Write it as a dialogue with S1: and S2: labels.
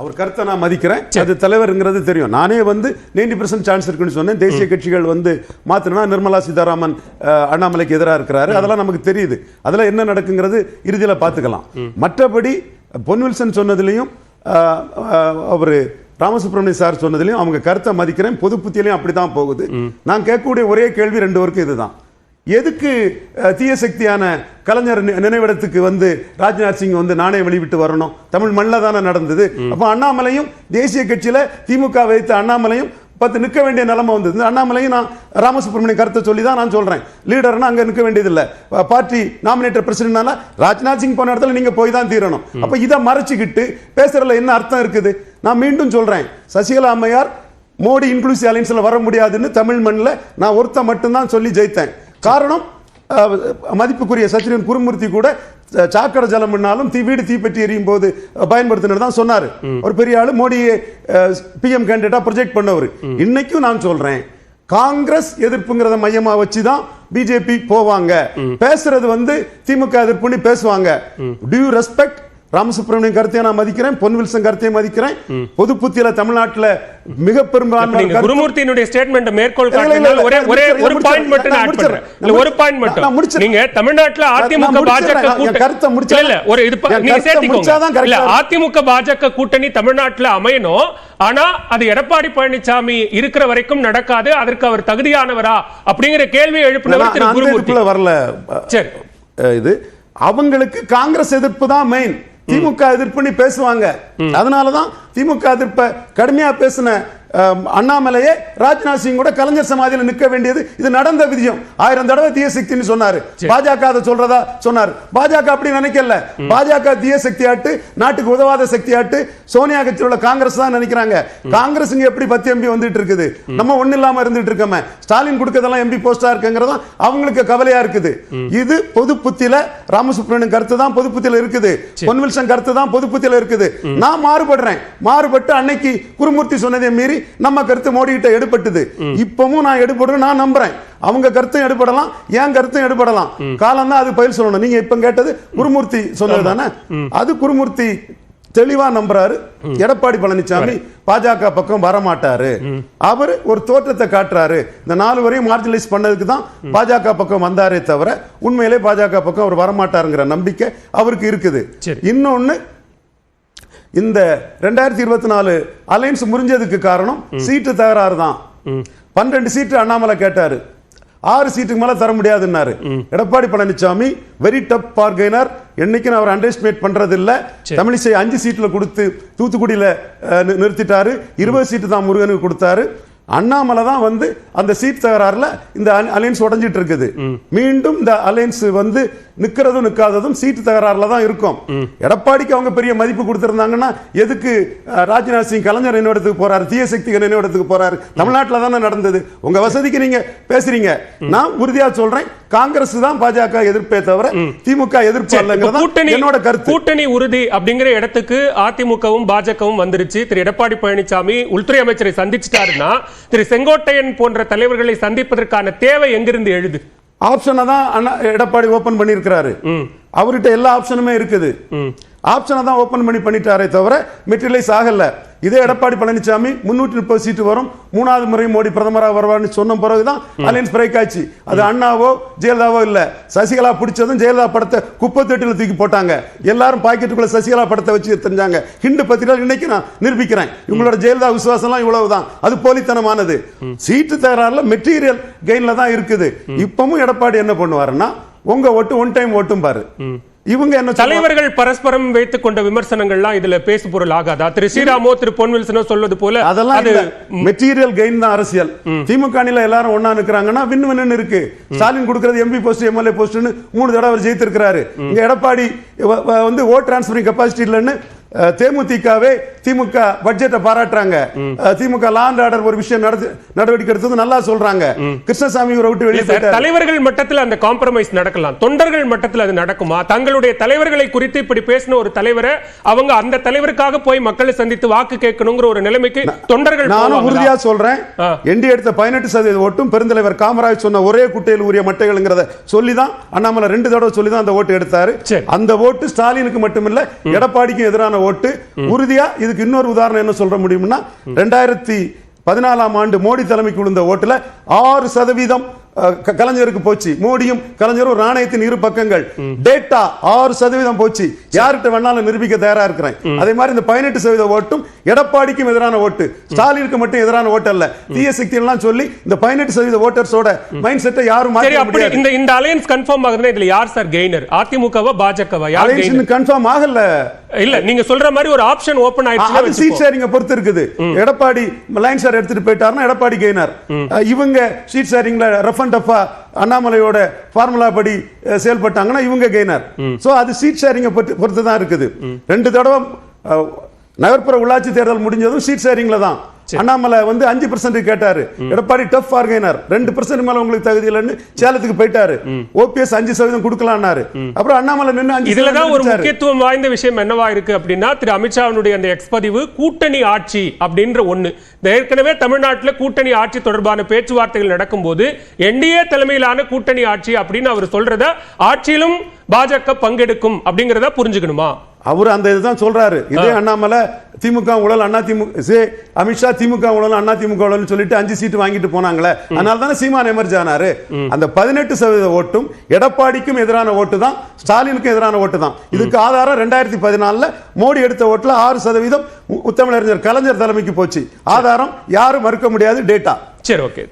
S1: அவர் கருத்தை நான் மதிக்கிறேன். அது தலைவருங்கிறது தெரியும். நானே வந்து 90% பர்சன்ட் சான்ஸ் இருக்குன்னு சொன்னேன். தேசிய கட்சிகள் வந்து மாத்தினா நிர்மலா சீதாராமன் அண்ணாமலைக்கு எதிராக இருக்கிறாரு. அதெல்லாம் நமக்கு தெரியுது. அதெல்லாம் என்ன நடக்குங்கிறது இறுதியில பார்த்துக்கலாம். மற்றபடி பொன்வில்சன் சொன்னதுலையும் அவர் ராமசுப்ரமணிய சார் சொன்னதுலையும் அவங்க கருத்தை மதிக்கிறேன். பொது புத்தியிலையும் அப்படிதான் போகுது. நான் கேட்கக்கூடிய ஒரே கேள்வி ரெண்டு பேருக்கும் இதுதான். எதுக்கு தீய சக்தியான கலைஞர் நினைவிடத்துக்கு வந்து ராஜ்நாத் சிங் வந்து நாணயம் வெளிவிட்டு வரணும்? தமிழ் மண்ணில் தானே நடந்தது. அப்போ அண்ணாமலையும் தேசிய கட்சியில திமுக வைத்த அண்ணாமலையும் பத்து நிற்க வேண்டிய நிலைமை வந்தது. இந்த அண்ணாமலையும் நான் ராமசுப்ரமணியன் கருத்தை சொல்லி தான் நான் சொல்றேன். லீடர்னா அங்க நிற்க வேண்டியதில்லை. பார்ட்டி நாமினேட்டர் பிரசிடென்ட்னால ராஜ்நாத் சிங் போன இடத்துல நீங்க போய் தான் தீரணும். அப்ப இதை மறைச்சிக்கிட்டு பேசுறதுல என்ன அர்த்தம் இருக்குது? நான் மீண்டும் சொல்றேன். சசிகலா அம்மையார் மோடி இன்க்ளூசிவ் அலைன்ஸ்ல வர முடியாதுன்னு தமிழ் மண்ணில் நான் ஒருத்த மட்டும்தான் சொல்லி ஜெயித்தேன். காரணம் மதிப்புக்குரிய சச்சிரன் குருமூர்த்தி கூட சாக்கடை ஜலம்னாலும் தீ வீடு தீப்பற்றி எரியும் போது அஹ், பயன்படுத்தினது தான் சொன்னார். ஒரு பெரிய ஆளு மோடியை பிஎம் கேண்டிடேட்டா ப்ரொஜெக்ட் பண்ணவர். இன்னைக்கும் நான் சொல்றேன் காங்கிரஸ் எதிர்ப்புங்கிறத மையமா வச்சு தான் பிஜேபி போவாங்க. பேசுறது வந்து திமுக எதிர்ப்புன்னு பேசுவாங்க. டு யூ ரெஸ்பெக்ட் ராமசுப்ரமணியன் கருத்தையும் நான் மதிக்கிறேன் பொன்வில்சன் கருத்தையும் மதிக்கிறேன். பொது புத்தியில தமிழ்நாட்டுல மிக பெரும்பான்மை
S2: குருமூர்த்தியினுடைய ஸ்டேட்மெண்ட் மேற்கோள் ஒரே ஒரே ஒரு பாயிண்ட் மட்டும் நான் இல்ல ஒரு பாயிண்ட் மட்டும்.
S1: முடிச்சிடுறேன்.
S2: நீங்க தமிழ்நாட்டுல அதிமுக. பாஜக
S1: கருத்தை
S2: கூட்டணி
S1: முடிச்சிடுறேன்.
S2: இல்ல ஒரு இது நீங்க சேர்த்துக்கோங்க. இல்ல அதிமுக பாஜக கூட்டணி தமிழ்நாட்டுல அமையணும். ஆனா அது எடப்பாடி பழனிசாமி இருக்கிற வரைக்கும் நடக்காது. அதற்கு அவர் தகுதியானவரா அப்படிங்கிற கேள்வியை எழுப்பினவர் திரு குருமூர்த்தி.
S1: வரல.
S2: சரி.
S1: இது அவங்களுக்கு காங்கிரஸ் எதிர்ப்பு தான் மெயின் திமுக எதிர்ப்புன்னு பேசுவாங்க. அதனாலதான் திமுக எதிர்ப்பை கடுமையா பேசின அண்ணாமலையே ராஜ்நாத் சிங் கூட கலைஞர் சமாதியில் நிற்க வேண்டியது. இது நடந்த விதியம். ஆயிரம் தடவை தீய சக்தின்னு சொன்னாரு. பாஜக அதை சொல்றதா? சொன்னார். பாஜக அப்படி நினைக்கல. பாஜக தீய சக்தி ஆட்டு நாட்டுக்கு உதவாத சக்தி ஆட்டு சோனியா கட்சியில் உள்ள காங்கிரஸ் தான் நினைக்கிறாங்க. காங்கிரஸ் எப்படி பத்து எம்பி வந்துட்டு இருக்குது நம்ம ஒண்ணு இல்லாம இருந்துட்டு இருக்கோமே. ஸ்டாலின் கொடுக்கறதெல்லாம் எம்பி போஸ்டா இருக்குங்கிறது தான் அவங்களுக்கு கவலையா இருக்குது. இது பொது புத்தியில ராமசுப்ரமணியன் கருத்து தான் பொது புத்தியில இருக்குது. பொன்வில்சன் கருத்து தான் பொது புத்தியில இருக்குது. நான் மாறுபடுறேன். மாறுபட்டு அன்னைக்கு குருமூர்த்தி சொன்னதை மீறி நம்ம கருத்து மோடி கிட்ட எடுபட்டது. இப்பவும் நான் எடுபடுறேன் நான் நம்புறேன். அவங்க கருத்தும் எடுபடலாம் என் கருத்தும் எடுபடலாம். காலம் தான் அது பயில் சொல்லணும். நீங்க இப்ப கேட்டது குருமூர்த்தி சொன்னது தானே? அது குருமூர்த்தி தெளிவா நம்புறாரு. எடப்பாடி பழனிசாமி பாஜக பக்கம் வரமாட்டாரு. அவர் ஒரு தோற்றத்தை காட்டுறாரு. இந்த நாலு வரையும் மார்ஜினலைஸ் பண்ணதுக்கு தான் பாஜக பக்கம் வந்தாரே தவிர உண்மையிலே பாஜக பக்கம் அவர் வரமாட்டாருங்கிற நம்பிக்கை அவருக்கு இருக்குது. இன்னொன்னு இந்த ரெண்டாயிரத்தி இருபத்தி நாலு அலைன்ஸ் முறிஞ்சதுக்கு காரணம் சீட்டு தகராறு தான். பன்னெண்டு சீட்டு அண்ணாமலை கேட்டாரு. ஆறு சீட்டுக்கு மேல தர முடியாதுன்னாரு. Edappadi Palaniswami very tough bargainer என்னைக்கும் அவர் அண்டர்ஸ்டிமேட் பண்றது இல்ல தமிழிசை அஞ்சு சீட்ல கொடுத்து தூத்துக்குடியில நிறுத்திட்டாரு. இருபது சீட்டு தான் முருகனுக்கு கொடுத்தாரு. அண்ணாமலை தான் வந்து அந்த சீட் தகராறுல இந்த அலைன்ஸ் உடைஞ்சிட்டு இருக்குது. மீண்டும் இந்த அலைன்ஸ் வந்து நிக்கிறதும் நிக்காததும் சீட்டு தகராறுல தான் இருக்கும். எடப்பாடிக்கு அவங்க பெரிய மதிப்பு கொடுத்திருந்தாங்கன்னா எதுக்கு ராஜ்நாத் சிங் கலைஞர் நினைவிடத்துக்கு போறாரு தீய சக்தி நினைவிடத்துக்கு போறாரு? தமிழ்நாட்டில் தானே நடந்தது. உங்க வசதிக்கு நீங்க பேசுறீங்க. நான் உறுதியா சொல்றேன் காங்கிரஸ் தான் பாஜக எதிர்ப்பே தவிர திமுக எதிர்ப்பு
S2: கூட்டணி
S1: என்னோட கருத்து.
S2: கூட்டணி உறுதி அப்படிங்கிற இடத்துக்கு அதிமுகவும் பாஜகவும் வந்துருச்சு. திரு. எடப்பாடி பழனிசாமி உள்துறை அமைச்சரை சந்திச்சிட்டாருன்னா திரு. செங்கோட்டையன் போன்ற தலைவர்களை சந்திப்பதற்கான தேவை எங்கிருந்து எழுது?
S1: ஆப்ஷனை தான் அண்ணா எடப்பாடி ஓபன் பண்ணியிருக்கிறாரு. அவர்கிட்ட எல்லா ஆப்ஷனுமே இருக்குது. ஆப்ஷனை தான் ஓபன் பண்ணி பண்ணிட்டாரே தவிர மெட்டீரியலைஸ் ஆகல. இதே எடப்பாடி பழனிசாமி முன்னூற்றி முப்பது சீட்டு வரும். மூணாவது முறை மோடி பிரதமராக வருவார்னு சொன்ன பிறகுதான் அலையன்ஸ் பிரேக் ஆச்சு. அது அண்ணாவோ ஜெயலலிதாவோ இல்ல. சசிகலா பிடிச்சதும் ஜெயலலிதா படத்தை குப்பை தொட்டில தூக்கி போட்டாங்க. எல்லாரும் பாக்கெட்டுக்குள்ள சசிகலா படத்தை வச்சு தெரிஞ்சாங்க ஹிண்டு பத்திரிகை இன்னைக்கு நான் நிரூபிக்கிறேன். இவங்களோட ஜெயலலிதா விசுவாசம்லாம் இவ்வளவுதான் அது போலித்தனமானது. சீட்டு தகராறுல மெட்டீரியல் கெயின்ல தான் இருக்குது. இப்பவும் எடப்பாடி என்ன பண்ணுவாருன்னா உங்க ஓட்டு ஒன் டைம் ஓட்டும் பாரு. இவங்க என்ன?
S2: தலைவர்கள் பரஸ்பரம் வைத்துக் கொண்ட விமர்சனங்கள்லாம் இதுல பேசு பொருள் ஆகாதா? திரு ஸ்ரீராமோ திரு பொன்வில்சனோ சொல்வது போல
S1: அதெல்லாம் மெட்டீரியல் கெயின் தான் அரசியல். திமுக எல்லாரும் ஒண்ணா நிக்கிறாங்கன்னா வின் வின்னு இருக்கு. ஸ்டாலின் கொடுக்கிறது எம்பி போஸ்ட் எம்எல்ஏ போஸ்ட்னு மூணு தடவை அவர் ஜெயித்திருக்கிறாரு. இங்க எடப்பாடி வந்து ஓட் டிரான்ஸ்பரிங் கெப்பாசிட்டி இல்லைன்னு தேமுதிகவே திமுக பட்ஜெட்டை பாராட்டுறாங்க. திமுக லாண்ட் ஆர்டர் ஒரு விஷயம் நடவடிக்கை எடுத்தது நல்லா சொல்றாங்க. கிருஷ்ணசாமி விட்டு வெளியே
S2: தலைவர்கள் மட்டத்தில் அந்த காம்ப்ரமைஸ் நடக்கலாம். தொண்டர்கள் மட்டத்தில் அது நடக்குமா? தங்களுடைய தலைவர்களை குறித்து இப்படி பேசின ஒரு தலைவரை அவங்க அந்த தலைவருக்காக போய் மக்களை சந்தித்து வாக்கு கேட்கணுங்கிற ஒரு நிலைமைக்கு தொண்டர்கள்
S1: நானும்? உறுதியா சொல்றேன்.
S2: ஆ.
S1: என்டி எடுத்த பதினெட்டு சதவீத ஓட்டும் பெருந்தலைவர் காமராஜ் சொன்ன ஒரே குட்டையில் உரிய மட்டைகள்ங்கிறத சொல்லி தான் அண்ணாமலை ரெண்டு தடவை சொல்லி தான் அந்த ஓட்டு எடுத்தாரு. அந்த ஓட்டு ஸ்டாலினுக்கு மட்டுமில்ல எடப்பாடிக்கும் எதிரான ஓட்டு. உறுதியா இதுக்கு இன்னொரு உதாரணம் என்ன சொல்ற முடியும்னா ரெண்டாயிரத்தி பதினாலாம் ஆண்டு மோடி தலைமைக்கு விழுந்த ஓட்டுல ஆறு சதவீதம் கலைஞருக்கு போச்சு. மோடியும் கலைஞரும் நாணயத்தின் இரு பக்கங்கள். டேட்டா ஆறு சதவீதம் போச்சு. யார்கிட்ட வேணாலும் நிரூபிக்க தயாரா இருக்கிறேன். அதே மாதிரி இந்த பதினெட்டு சதவீத ஓட்டும் எடப்பாடிக்கும் எதிரான ஓட்டு. ஸ்டாலினுக்கு மட்டும் எதிரான ஓட்டு அல்ல. தீய சக்தி எல்லாம் சொல்லி இந்த பதினெட்டு சதவீத ஓட்டர்ஸோட மைண்ட் செட்டை யாரும்
S2: இந்த இந்த அலையன்ஸ் கன்ஃபார்ம் ஆகுதுன்னா இதுல யார் சார் கெய்னர் அதிமுகவா பாஜகவா? யார் கெய்னர்
S1: கன்ஃபார்ம் ஆகல.
S2: இல்ல நீங்க சொல்ற மாதிரி ஒரு ஆப்ஷன் ஓபன்
S1: அது
S2: ஆயிடுச்சுன்னா
S1: சீட் ஷேரிங்க பொறுத்து இருக்குது. எடப்பாடி லைன் சார் எடுத்துட்டு போயிட்டாருன்னா எடப்பாடி கெய்னார் இவங்க சீட் ஷேரிங்ல ரஃப் அண்ட் டஃபா அண்ணாமலையோட ஃபார்முலா படி அஹ், செயல்பட்டாங்கன்னா இவங்க கெய்னார் சோ அது சீட் ஷேரிங்க பொறுத்து தான் இருக்குது. ரெண்டு தடவை அஹ், நகர்ப்புற உள்ளாட்சி தேர்தல் முடிஞ்சதும் சீட் ஷேரிங்ல தான். அண்ணாமலை வந்து அஞ்சு பர்சன்ட் கேட்டாரு. எடப்பாடி டஃப் ஆர்கைனர் ரெண்டு பர்சன்ட் மேல உங்களுக்கு தகுதி இல்லைன்னு சேலத்துக்கு போயிட்டாரு. ஓபிஎஸ் அஞ்சு சதவீதம் கொடுக்கலாம்னாரு அப்புறம் அண்ணாமலை நின்னு அஞ்சு
S2: இதுலதான் ஒரு. முக்கியத்துவம் வாய்ந்த விஷயம் என்னவா இருக்கு அப்படின்னா திரு அமித்ஷாவினுடைய அந்த எக்ஸ்பதிவு கூட்டணி ஆட்சி அப்படின்ற ஒண்ணு. ஏற்கனவே தமிழ்நாட்டுல கூட்டணி ஆட்சி தொடர்பான பேச்சுவார்த்தைகள் நடக்கும்போது என்டிஏ தலைமையிலான கூட்டணி ஆட்சி அப்படின்னு அவர் சொல்றத ஆட்சியிலும் பாஜக பங்கெடுக்கும் அப்படிங்கறத புரிஞ்சுக்கணுமா?
S1: அவர் அந்த இதுதான் சொல்றாரு. இதே அண்ணாமலை திமுக ஊழல் அண்ணா திமுக சே அமித்ஷா திமுக ஊழல் அண்ணா திமுக உடல் சொல்லிட்டு அஞ்சு சீட்டு வாங்கிட்டு போனாங்களே. அதனால தானே சீமான் எமர்ஜ் ஆனாரு. அந்த பதினெட்டு சதவீத ஓட்டும் எடப்பாடிக்கும் எதிரான ஓட்டு தான் ஸ்டாலினுக்கும் எதிரான ஓட்டு தான். இதுக்கு ஆதாரம் ரெண்டாயிரத்தி பதினாலுல மோடி எடுத்த ஓட்டுல ஆறு சதவீதம் உ- உத்தமிழறிஞர் கலைஞர் தலைமைக்கு போச்சு. ஆதாரம் யாரும் மறுக்க முடியாது டேட்டா.
S2: சரி ஓகே.